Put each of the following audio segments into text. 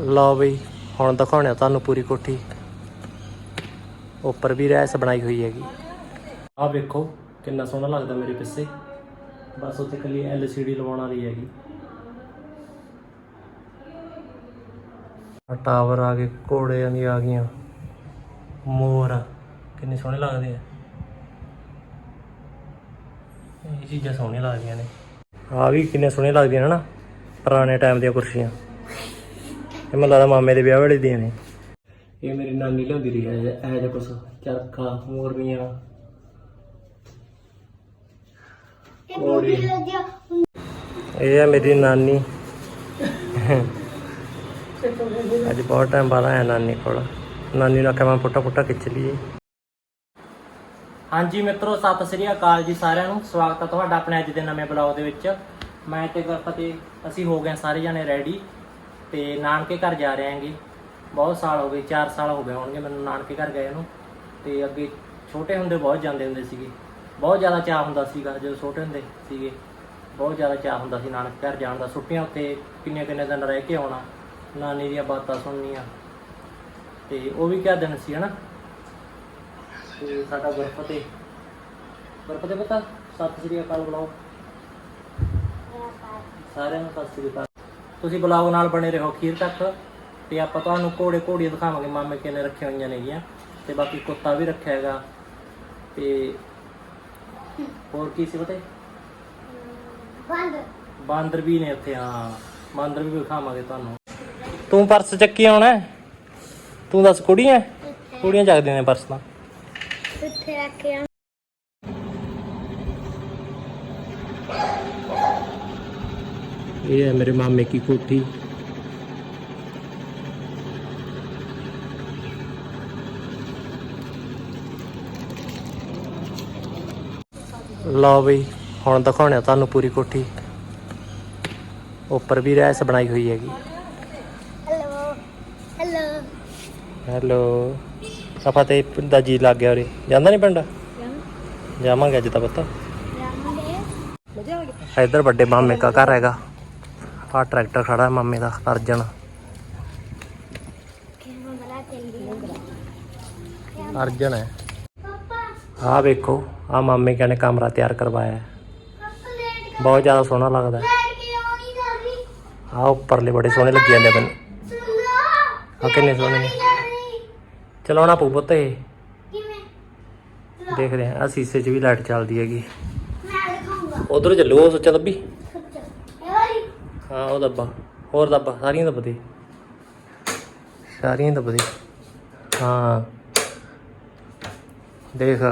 ਲਓ ਬਈ, ਹੁਣ ਦਿਖਾਉਣੇ ਤੁਹਾਨੂੰ ਪੂਰੀ ਕੋਠੀ। ਉੱਪਰ ਵੀ ਰੈਸ ਬਣਾਈ ਹੋਈ ਹੈਗੀ। ਆਹ ਵੇਖੋ, ਕਿੰਨਾ ਸੋਹਣਾ ਲੱਗਦਾ ਮੇਰੇ ਪਿੱਛੇ। ਬਸ ਉੱਥੇ ਕੱਲੀ LCD ਲਵਾਉਣ ਵਾਲੀ ਹੈਗੀ। ਆਹ ਟਾਵਰ ਆ ਗਏ ਘੋੜਿਆਂ ਦੀ ਆ ਗਈਆਂ। ਮੋਰ, ਕਿੰਨੇ ਸੋਹਣੇ ਲੱਗਦੇ ਆ। ਇਹ ਚੀਜ਼ਾਂ ਸੋਹਣੀਆਂ ਲੱਗਦੀਆਂ ਨੇ। ਆ ਵੀ ਕਿੰਨੇ ਸੋਹਣੀਆਂ ਲੱਗਦੀਆਂ ਨੇ ਨਾ, ਪੁਰਾਣੇ ਟਾਈਮ ਦੀਆਂ ਕੁਰਸੀਆਂ। ਇਹ ਮੈਨੂੰ ਲੱਗਦਾ ਮਾਮੇ ਦੇ ਵਿਆਹ ਵੇਲੇ ਦੀਆਂ ਨੇ। ਇਹ ਮੇਰੀ ਨਾਨੀ ਲਿਆਉਂਦੀ ਰਹੀ ਹੈ ਇਹ ਜਿਹਾ ਕੁਛ। ਚਰਖਾ ਮੋਰਨੀਆਂ ਇਹ ਹੈ ਮੇਰੀ ਨਾਨੀ। ਅੱਜ ਬਹੁਤ ਟਾਈਮ ਬਾਅਦ ਆਇਆ ਨਾਨੀ ਕੋਲ। ਨਾਨੀ ਨੂੰ ਆਖਿਆ ਮੈਂ ਫੋਟੋ ਫੋਟੋ ਖਿੱਚ ਲਈਏ। ਹਾਂਜੀ ਮਿੱਤਰੋ ਸਤਿ ਸ੍ਰੀ ਅਕਾਲ ਜੀ ਸਾਰਿਆਂ ਨੂੰ। ਸਵਾਗਤ ਹੈ ਤੁਹਾਡਾ ਆਪਣੇ ਅੱਜ ਦੇ ਨਵੇਂ ਬਲੌਗ ਦੇ ਵਿੱਚ। ਮੈਂ ਤੇ ਗੁਰਪਤੀ ਅਸੀਂ ਹੋ ਗਏ ਸਾਰੇ ਜਣੇ ਰੈਡੀ ਤੇ ਨਾਨਕੇ ਘਰ ਜਾ ਰਹੇ ਆਂਗੇ ਬਹੁਤ ਸਾਲ ਹੋ ਗਏ 4 ਸਾਲ ਹੋ ਗਏ ਹੋਣਗੇ ਮੈਨੂੰ ਨਾਨਕੇ ਘਰ ਗਏ ਨੂੰ। ਤੇ ਅੱਗੇ ਛੋਟੇ ਹੁੰਦੇ ਬਹੁਤ ਜਾਂਦੇ ਹੁੰਦੇ ਸੀਗੇ। ਬਹੁਤ ਜ਼ਿਆਦਾ ਚਾਹ ਹੁੰਦਾ ਸੀਗਾ ਜਦੋਂ ਛੋਟੇ ਹੁੰਦੇ ਸੀਗੇ। ਬਹੁਤ ਜ਼ਿਆਦਾ ਚਾਹ ਹੁੰਦਾ ਸੀ ਨਾਨਕੇ ਘਰ ਜਾਣ ਦਾ। ਛੁੱਟੀਆਂ ਉੱਤੇ ਕਿੰਨੇ ਕਿੰਨੇ ਦਿਨ ਰਹਿ ਕੇ ਆਉਣਾ, ਨਾਨੀ ਦੀਆਂ ਬਾਤਾਂ ਸੁਣਨੀਆਂ। ਤੇ ਉਹ ਵੀ ਕਿਆ ਦਿਨ ਸੀ, ਹਨਾ? ਤੇ ਸਾਡਾ ਗੁਰਪਤੇ। ਗੁਰਪਤੇ ਪਤਾ, ਸਤਿ ਸ੍ਰੀ ਅਕਾਲ ਬੁਲਾਓ। ਸਾਰਿਆਂ ਨੂੰ ਸਤਿ ਸ੍ਰੀ ਅਕਾਲ। ਤੁਸੀਂ ਬੁਲਾਓ ਨਾਲ ਬਣੇ ਰਹੋ ਅਖੀਰ ਤੱਕ ਤੇ ਆਪਾਂ ਤੁਹਾਨੂੰ ਘੋੜੇ ਘੋੜੀਆਂ ਦਿਖਾਵਾਂਗੇ ਮਾਮੇ ਕਿਨੇ ਰੱਖੀਆਂ ਹੋਈਆਂ ਨੇਗੀਆਂ ਤੇ ਬਾਕੀ ਕੁੱਤਾ ਵੀ ਰੱਖਿਆ ਹੈਗਾ ਤੇ ਹੋਰ ਕੀ ਸੀ ਪਤੇ? ਬਾਂਦਰ। ਵੀ ਨੇ ਇੱਥੇ ਹਾਂ। ਬਾਂਦਰ ਵੀ ਦਿਖਾਵਾਂਗੇ ਤੁਹਾਨੂੰ। ਤੂੰ ਪਰਸ ਚੱਕੀ ਆਉਣਾ? ਤੂੰ ਦੱਸ ਕੁੜੀਆਂ? ਕੁੜੀਆਂ ਚੱਕਦੀਆਂ ਨੇ ਪਰਸ ਤਾਂ। ਉੱਥੇ ਰੱਖਿਆ ये है मेरे मामे की कोठी ਲਓ ਬਈ ਹੁਣ ਦਿਖਾਉਣੇ ਆ ਤੁਹਾਨੂੰ ਪੂਰੀ ਕੋਠੀ ਉੱਪਰ ਵੀ ਰੈਸ ਬਣਾਈ ਹੋਈ ਹੈਗੀ ਹੈਲੋ ਹੈਲੋ ਹੈਲੋ ਸਫਾ ਤੇ ਦਾ ਜੀ ਲੱਗ ਗਿਆ ਉਰੇ ਜਾਂਦਾ ਨਹੀਂ ਪਿੰਡ ਜਾਵਾਂਗੇ ਅੱਜ ਤਾਂ ਪਤਾ ਜਾਵਾਂਗੇ ਇੱਧਰ ਵੱਡੇ ਮਾਮੇ ਦਾ ਘਰ ਹੈਗਾ ਆਹ ਟਰੈਕਟਰ ਖੜਾ ਮਾਮੇ ਦਾ ਅਰਜਨ। ਅਰਜਨ ਹੈ। ਆਹ ਵੇਖੋ ਆਹ ਮਾਮੇ ਕਹਿੰਦੇ ਕਮਰਾ ਤਿਆਰ ਕਰਵਾਇਆ ਹੈ। ਬਹੁਤ ਜ਼ਿਆਦਾ ਸੋਹਣਾ ਲੱਗਦਾ ਆਹ ਉੱਪਰਲੇ ਬੜੇ ਸੋਹਣੇ ਲੱਗੇ ਜਾਂਦੇ ਸੁਣੋ ਆਹ ਕਿੰਨੇ ਸੋਹਣੇ ਨੇ। ਚਲਾਉਣਾ ਪਊ ਪੁੱਤ ਇਹ। ਦੇਖਦੇ ਹਾਂ ਆਹ ਸ਼ੀਸ਼ੇ 'ਚ ਵੀ ਲਾਈਟ ਚੱਲਦੀ ਹੈਗੀ। ਉਧਰ ਚੱਲੋ ਉਹ ਸੱਚਾ ਵਾਲੀ ਹਾਂ, ਉਹ ਦੱਬਾ ਹੋਰ ਦੱਬਾ ਸਾਰੀਆਂ ਦੱਬਦੇ ਸਾਰੀਆਂ ਦੱਬਦੇ ਹਾਂ। ਦੇਖ।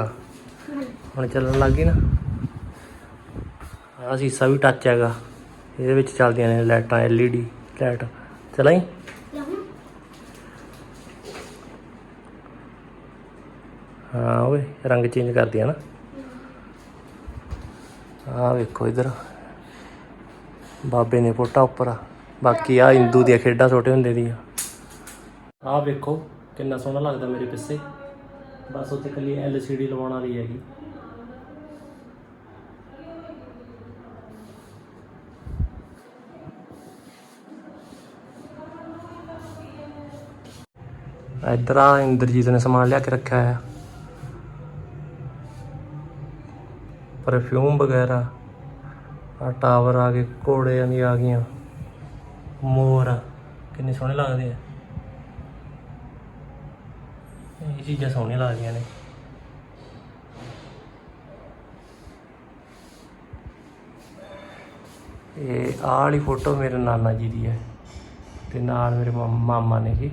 ਹੁਣ ਚੱਲਣ ਲੱਗ ਗਈ ਨਾ। ਆਹ ਸ਼ੀਸ਼ਾ ਵੀ ਟੱਚ ਹੈਗਾ। ਇਹਦੇ ਵਿੱਚ ਚੱਲਦੀਆਂ ਨੇ ਲਾਈਟਾਂ, LED ਲਾਈਟ। ਚਲਾਈ? ਲਹੂ ਹਾਂ ਓਏ ਰੰਗ ਚੇਂਜ ਕਰਦੀ ਆ ਨਾ। ਆਹ ਵੇਖੋ ਇਧਰ। ਬਾਬੇ ਨੇ ਫੋਟਾ ਉੱਪਰ। ਬਾਕੀ ਆ ਹਿੰਦੂ ਦੀਆਂ ਖੇਡਾਂ ਛੋਟੇ ਹੁੰਦੇ ਦੀਆਂ। ਆਹ ਵੇਖੋ, ਕਿੰਨਾ ਸੋਹਣਾ ਲੱਗਦਾ ਮੇਰੇ ਪਿੱਛੇ। ਬਸ ਉੱਥੇ ਕੱਲੀ LCD ਲਵਾਉਣ ਵਾਲੀ ਹੈਗੀ। ਇੱਧਰ ਆ ਇੰਦਰਜੀਤ ਨੇ ਸਮਾਨ ਲਿਆ ਕੇ ਰੱਖਿਆ ਹੈ ਪਰਫਿਊਮ ਵਗੈਰਾ। ਆ ਟਾਵਰ ਆ ਗਏ, ਘੋੜਿਆਂ ਦੀ ਆ ਗਈਆਂ। ਮੋਰ ਕਿੰਨੇ ਸੋਹਣੇ ਲੱਗਦੇ ਆ। ਇਹ ਚੀਜ਼ਾਂ ਸੋਹਣੀਆਂ ਲੱਗਦੀਆਂ ਨੇ। ਇਹ ਆਹ ਵਾਲੀ ਫੋਟੋ ਮੇਰੇ ਨਾਨਾ ਜੀ ਦੀ ਹੈ ਤੇ ਨਾਲ ਮੇਰੇ ਮਾਮਾ ਨੇ ਜੀ।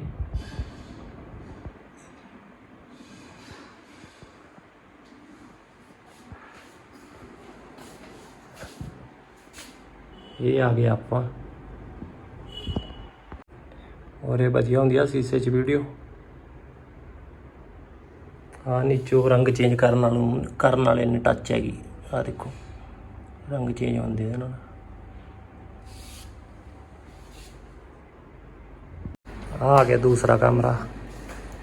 ਇਹ ਆ ਗਿਆ ਆਪਾਂ। ਔਰ ਇਹ ਵਧੀਆ ਹੁੰਦੀ ਆ ਸੀਸੇ 'ਚ ਵੀਡੀਓ ਆ ਨੀਚੋ ਰੰਗ ਚੇਂਜ ਕਰਨ ਨਾਲੋਂ ਕਰਨ ਵਾਲੇ ਨੇ ਟੱਚ ਹੈਗੀ। ਆ ਦੇਖੋ, ਰੰਗ ਚੇਂਜ ਹੁੰਦੇ ਇਹਦੇ ਨਾਲ। ਆਹ ਆ ਗਿਆ ਦੂਸਰਾ ਕਮਰਾ।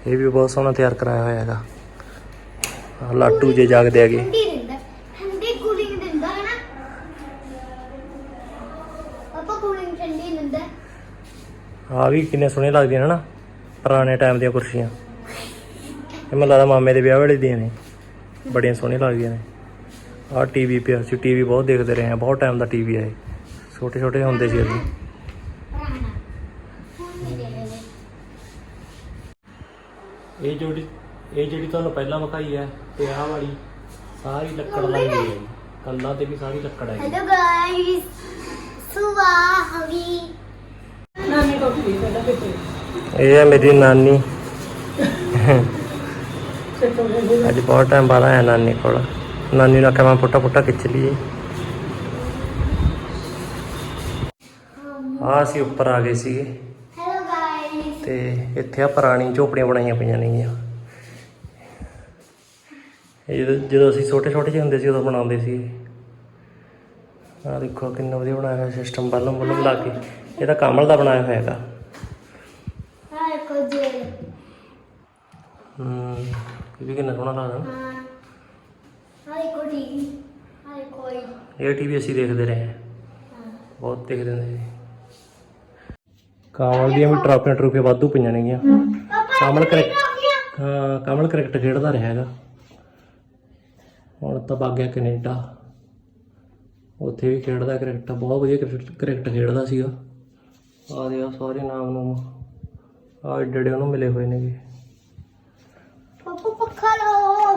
ਇਹ ਵੀ ਬਹੁਤ ਸੋਹਣਾ ਤਿਆਰ ਕਰਾਇਆ ਹੋਇਆ ਹੈਗਾ। ਲਾਟੂ ਜੇ ਜਾਗਦੇ ਹੈਗੇ। ਆ ਵੀ ਕਿੰਨੇ ਸੋਹਣੇ ਲੱਗਦੇ ਨੇ ਨਾ ਪੁਰਾਣੇ ਟਾਈਮ ਦੀਆਂ ਕੁਰਸੀਆਂ। ਇਹ ਮੈਨੂੰ ਲੱਗਦਾ ਮਾਮੇ ਦੇ ਵਿਆਹ ਵਾਲੇ ਦੀਆਂ ਨੇ ਬੜੀਆਂ ਸੋਹਣੀਆਂ ਲੱਗਦੀਆਂ ਨੇ। ਆਹ ਟੀਵੀ ਪਿਆ ਸੀ ਟੀਵੀ ਬਹੁਤ ਦੇਖਦੇ ਰਹੇ ਆ ਬਹੁਤ ਟਾਈਮ ਦਾ ਟੀਵੀ ਆ ਇਹ। ਛੋਟੇ ਛੋਟੇ ਹੁੰਦੇ ਸੀ ਅਸੀਂ। ਇਹ ਜਿਹੜੀ ਇਹ ਜਿਹੜੀ ਤੁਹਾਨੂੰ ਪਹਿਲਾਂ ਵਿਖਾਈ ਹੈ ਤੇ ਆਹ ਵਾਲੀ ਸਾਰੀ ਲੱਕੜ ਲੱਗੀ ਹੈ। ਕੰਨਾਂ ਤੇ ਵੀ ਸਾਰੀ ਲੱਕੜ ਹੈ ਹੈਲੋ ਗਾਇਸ ਸੁਆਹ ਹੋ ਗਈ। ਇਹ ਹੈ ਮੇਰੀ ਨਾਨੀ। ਅੱਜ ਬਹੁਤ ਟਾਈਮ ਬਾਅਦ ਆਇਆ ਨਾਨੀ ਕੋਲ। ਨਾਨੀ ਨੂੰ ਆਖਿਆ ਮੈਂ ਪੁੱਟਾ ਪੁੱਟਾ ਖਿੱਚ ਲਈਏ। ਆ ਅਸੀਂ ਉੱਪਰ ਆ ਗਏ ਸੀਗੇ। ਹੈਲੋ ਤੇ ਇੱਥੇ ਆ ਪੁਰਾਣੀ ਝੋਪੜੀਆਂ ਬਣਾਈਆਂ ਪਈਆਂ ਨੇਗੀਆਂ। ਇਹ ਜਦੋਂ ਅਸੀਂ ਛੋਟੇ ਛੋਟੇ ਜਿਹੇ ਹੁੰਦੇ ਸੀ ਉਦੋਂ ਬਣਾਉਂਦੇ ਸੀ ਆ ਦੇਖੋ ਕਿੰਨਾ ਵਧੀਆ ਬਣਾਇਆ ਹੋਇਆ ਸਿਸਟਮ ਬੱਲਮ ਬੱਲਮ ਲਾ ਕੇ। ਇਹ ਤਾਂ ਕਮਲ ਦਾ ਬਣਾਇਆ ਹੋਇਆ ਹੈਗਾ। ਹਾਂ ਕੋ ਜੇ ਹੂੰ ਵੀ ਕਿੰਨਾ ਸੋਹਣਾ ਲੱਗਦਾ ਨਾ। ਹਾਂ। ਹਾਂ ਕੋ ਟੀਵੀ ਹਾਂ ਕੋਈ ਇਹ। ਟੀਵੀ ਅਸੀਂ ਦੇਖਦੇ ਰਹੇ। ਹਾਂ। ਬਹੁਤ ਦੇਖਦੇ ਹੁੰਦੇ ਸੀ। ਦੀਆਂ ਵੀ ਟਰਾਫੀਆਂ ਟਰੂਫੀਆਂ ਵਾਧੂ ਪਈਆਂ ਨੇਗੀਆਂ। ਪਾਪਾ ਕਮਲ ਕ੍ਰਿਕਟ ਹਾਂ ਕਮਲ ਕ੍ਰਿਕਟ ਖੇਡਦਾ ਰਿਹਾ ਹੈਗਾ। ਹੁਣ ਤਾਂ ਭੱਗ ਗਿਆ ਕੈਨੇਡਾ। ਉੱਥੇ ਵੀ ਖੇਡਦਾ ਕ੍ਰਿਕਟ। ਬਹੁਤ ਵਧੀਆ ਕ੍ਰਿਕਟ- ਕ੍ਰਿਕਟ ਖੇਡਦਾ ਸੀਗਾ। ਆ ਆ ਸਾਰੇ ਨਾਮ ਨੂੰ ਆ ਡੜੇ ਉਹਨੂੰ ਮਿਲੇ ਹੋਏ ਨੇਗੇ ਪਾਪਾ ਪੱਖਾ ਲਾਓ।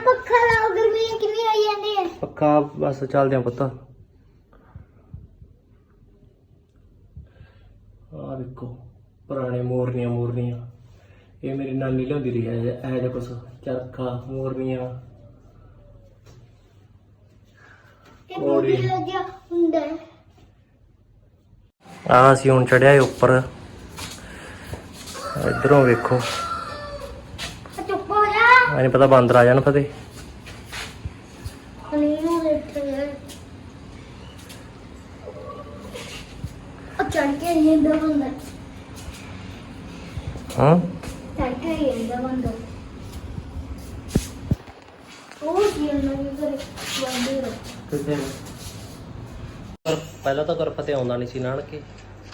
ਪੱਖਾ ਲਾਓ ਗਰਮੀ ਕਿੰਨੀ ਆਈ ਜਾਂਦੀ ਹੈ? ਪੱਖਾ ਬਸ ਚੱਲਦੇ ਆ ਪੁੱਤ। ਆ ਵੇਖੋ ਪੁਰਾਣੇ ਮੋਰਨੀਆਂ ਮੋਰਨੀਆਂ। ਇਹ ਮੇਰੀ ਨਾਨੀ ਲਿਆਉਂਦੀ ਰਹੀ ਹੈ ਇਹ ਜਿਹਾ ਕੁਛ ਚਰਖਾ ਮੋਰਨੀਆਂ। ਤੇ ਮੋਰਨੀਆਂ ਹੁੰਦਾ ਹੈ। ਆ ਅਸੀਂ ਹੁਣ ਚੜਿਆ ਉੱਪਰ। ਇਧਰੋਂ ਵੇਖੋ। ਚੁੱਪ ਪਤਾ ਬਾਂਦਰ ਆ ਜਾਣ ਫਤੇ। ਚੜ ਕੇ ਇਹ ਬੰਦਾ। ਹਾਂ? ਚੜ ਕੇ ਇਹ ਬੰਦਾ। ਉਹ ਜੀ ਉਹਨਾਂ ਦੇ ਘਰ ਵਾਂਦੇ ਰੋ ਕਿਤੇ ਕਿੱਥੇ ਪਹਿਲਾਂ ਤਾਂ ਗੁਰਫਤੇ ਆਉਂਦਾ ਨਹੀਂ ਸੀ ਨਾਨਕੇ।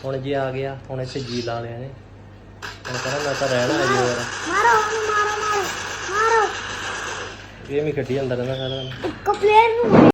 ਹੁਣ ਜੇ ਆ ਗਿਆ ਹੁਣ ਇੱਥੇ ਜੀ ਲਾ ਲਿਆ ਨੇ। ਹੁਣ ਕਹਿੰਦਾ ਮੈਂ ਤਾਂ ਰਹਿਣਾ ਹੈ ਜੀ ਹੋਰ। ਮਾਰੋ ਉਹਨੂੰ ਮਾਰੋ ਮਾਰੋ ਮਾਰੋ। ਇਹ ਵੀ ਖੇਡੀ ਜਾਂਦਾ ਰਹਿੰਦਾ ਸਾਰਾ ਦਿਨ। ਇੱਕ ਪਲੇਅਰ ਨੂੰ